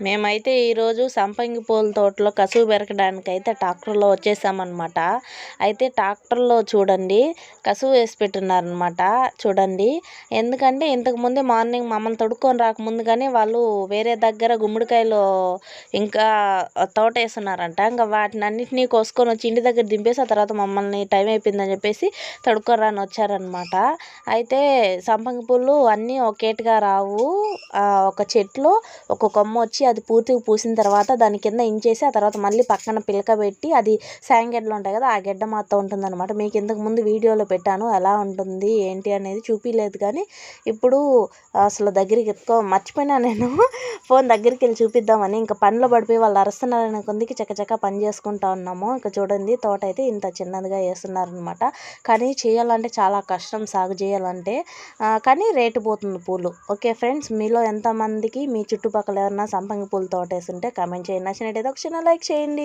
మేమైతే ఈరోజు సంపంగి పూల తోటలో కసువు పెరకడానికి అయితే ట్రాక్టర్లో వచ్చేసామన్నమాట. అయితే ట్రాక్టర్లో చూడండి కసువు వేసి పెట్టున్నారనమాట చూడండి ఎందుకంటే ఇంతకుముందే మార్నింగ్ మమ్మల్ని తొడుక్కొని రాకముందు కానీ వాళ్ళు వేరే దగ్గర గుమ్మడికాయలు ఇంకా తోట వేస్తున్నారంట. ఇంకా వాటిని అన్నింటినీ కోసుకొని వచ్చి ఇంటి దగ్గర దింపేసి ఆ తర్వాత మమ్మల్ని టైం అయిపోయిందని చెప్పేసి తొడుక్కొని రాని వచ్చారనమాట అయితే సంపంగి పూలు అన్నీ ఒకేటిగా రావు. ఒక చెట్లు ఒక కొమ్మ వచ్చి అది పూర్తిగా పూసిన తర్వాత దాని కింద ఇంచేసి ఆ తర్వాత మళ్ళీ పక్కన పిలక పెట్టి అది సాంగెడ్లు ఉంటాయి కదా ఆ గెడ్డ మాత్రం ఉంటుంది అనమాట మీకు ఇంతకు ముందు వీడియోలో పెట్టాను ఎలా ఉంటుంది ఏంటి అనేది చూపించలేదు కానీ ఇప్పుడు అసలు దగ్గరికి ఎత్తుకో మర్చిపోయినా నేను. ఫోన్ దగ్గరికి వెళ్ళి చూపిద్దామని ఇంకా పనిలో పడిపోయి వాళ్ళు అరుస్తున్నారని కొందికి చక్కచక్క పని చేసుకుంటా ఉన్నాము. ఇంకా చూడండి తోట అయితే ఇంత చిన్నదిగా వేస్తున్నారనమాట కానీ చేయాలంటే చాలా కష్టం సాగు చేయాలంటే. కానీ రేటు పోతుంది పూలు. ఓకే ఫ్రెండ్స్ మీలో ఎంతమందికి మీ చుట్టుపక్కల ఎవరన్నా సంప పూల్ తోట ఉంటే కామెంట్ చేయండి. నచ్చినట్టయితే ఒక చిన్న లైక్ చేయండి.